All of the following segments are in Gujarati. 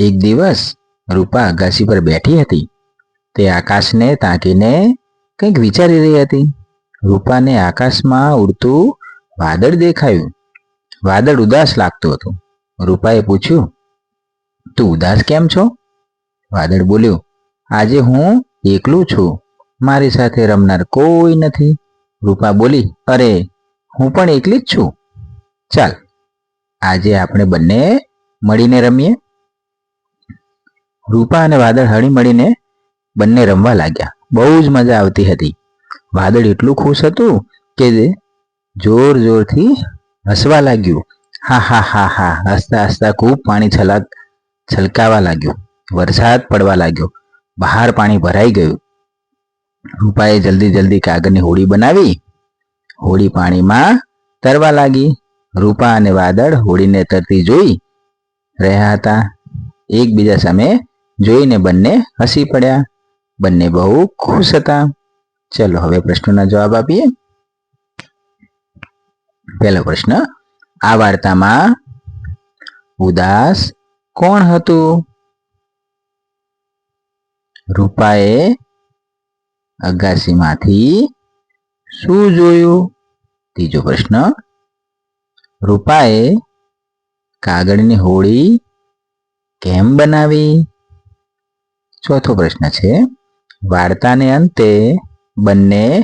એક દિવસ રૂપા અગાસી પર બેઠી હતી. તે આકાશને તાકીને કંઈક વિચારી રહી હતી. રૂપાને આકાશમાં ઉડતું વાદળ દેખાયું. વાદળ ઉદાસ લાગતું હતું. રૂપાએ પૂછ્યું, તું ઉદાસ કેમ છો? વાદળ બોલ્યું, આજે હું એકલું છું. મારી સાથે રમનાર કોઈ નથી. રૂપા બોલી, અરે, હું પણ એકલી જ છું. ચાલ આજે આપણે બંને મળીને રમીએ. રૂપા અને વાદળ હળી મળીને બંને રમવા લાગ્યા. બહુ જ મજા આવતી હતી. વાદળ એટલું ખુશ હતું કે જોર જોરથી હસવા લાગ્યું. હા હા હા હા, હસતા હસતા ખૂબ પાણી છલાક છલકાવા લાગ્યું. વરસાદ પડવા લાગ્યો. બહાર પાણી ભરાઈ ગયું. રૂપાએ જલ્દી જલ્દી કાગળની હોડી બનાવી. હોડી પાણીમાં તરવા લાગી. રૂપા અને વાદળ હોડીને તરતી જોઈ રહ્યા હતા. એકબીજા સામે જોઈને બંને હસી પડ્યા. બંને બહુ ખુશ હતા. ચલો હવે પ્રશ્નોના જવાબ આપીએ. પહેલો પ્રશ્ન, આ વાર્તામાં ઉદાસ કોણ હતું? રૂપાએ અગાસીમાંથી શું જોયું? ત્રીજો પ્રશ્ન રૂપાએ કાગળની હોળી કેમ બનાવી? ચોથો પ્રશ્ન છે, વાર્તાને અંતે બંને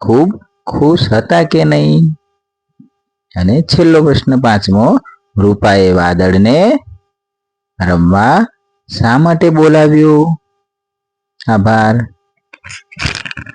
ખૂબ ખુશ હતા કે નહીં? અને છેલ્લો પ્રશ્ન પાંચમો, રૂપાએ વાદળને રમવા શા માટે બોલાવ્યું? આભાર.